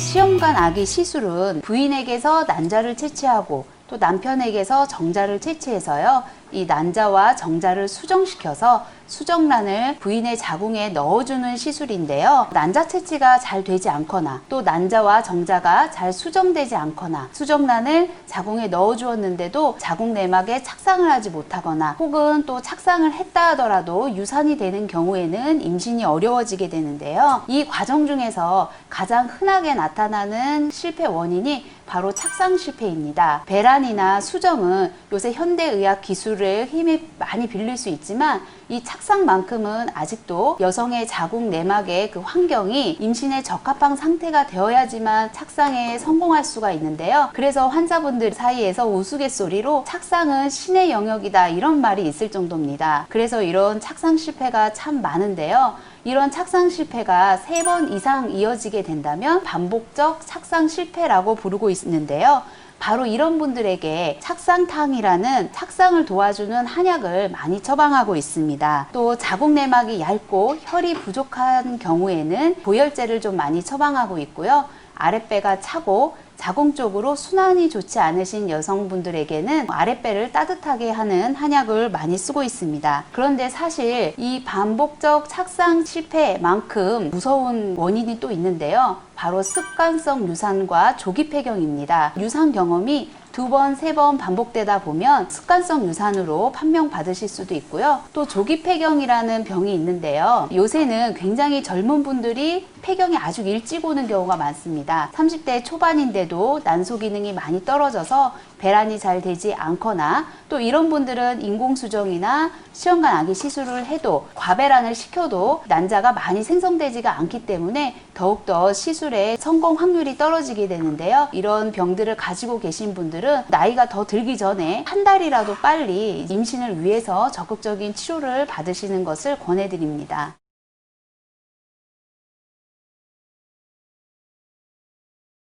시험관 아기 시술은 부인에게서 난자를 채취하고 또 남편에게서 정자를 채취해서요. 이 난자와 정자를 수정시켜서 수정란을 부인의 자궁에 넣어주는 시술인데요. 난자 채취가 잘 되지 않거나 또 난자와 정자가 잘 수정되지 않거나 수정란을 자궁에 넣어주었는데도 자궁 내막에 착상을 하지 못하거나 혹은 또 착상을 했다 하더라도 유산이 되는 경우에는 임신이 어려워지게 되는데요. 이 과정 중에서 가장 흔하게 나타나는 실패 원인이 바로 착상 실패입니다. 배란이나 수정은 요새 현대의학 기술을 힘에 많이 빌릴 수 있지만 이 착상만큼은 아직도 여성의 자궁 내막의 그 환경이 임신에 적합한 상태가 되어야지만 착상에 성공할 수가 있는데요. 그래서 환자분들 사이에서 우스갯소리로 착상은 신의 영역이다 이런 말이 있을 정도입니다. 그래서 이런 착상 실패가 참 많은데요. 이런 착상 실패가 세 번 이상 이어지게 된다면 반복적 착상 실패라고 부르고 있는데요. 바로 이런 분들에게 착상탕이라는 착상을 도와주는 한약을 많이 처방하고 있습니다. 또 자궁 내막이 얇고 혈이 부족한 경우에는 보혈제를 좀 많이 처방하고 있고요. 아랫배가 차고 자궁 쪽으로 순환이 좋지 않으신 여성분들에게는 아랫배를 따뜻하게 하는 한약을 많이 쓰고 있습니다. 그런데 사실 이 반복적 착상 실패만큼 무서운 원인이 또 있는데요. 바로 습관성 유산과 조기 폐경입니다. 유산 경험이 두 번, 세 번 반복되다 보면 습관성 유산으로 판명 받으실 수도 있고요. 또 조기 폐경이라는 병이 있는데요. 요새는 굉장히 젊은 분들이 폐경이 아주 일찍 오는 경우가 많습니다. 30대 초반인데도 난소 기능이 많이 떨어져서 배란이 잘 되지 않거나 또 이런 분들은 인공수정이나 시험관 아기 시술을 해도 과배란을 시켜도 난자가 많이 생성되지가 않기 때문에 더욱더 시술의 성공 확률이 떨어지게 되는데요. 이런 병들을 가지고 계신 분들은 나이가 더 들기 전에 한 달이라도 빨리 임신을 위해서 적극적인 치료를 받으시는 것을 권해드립니다.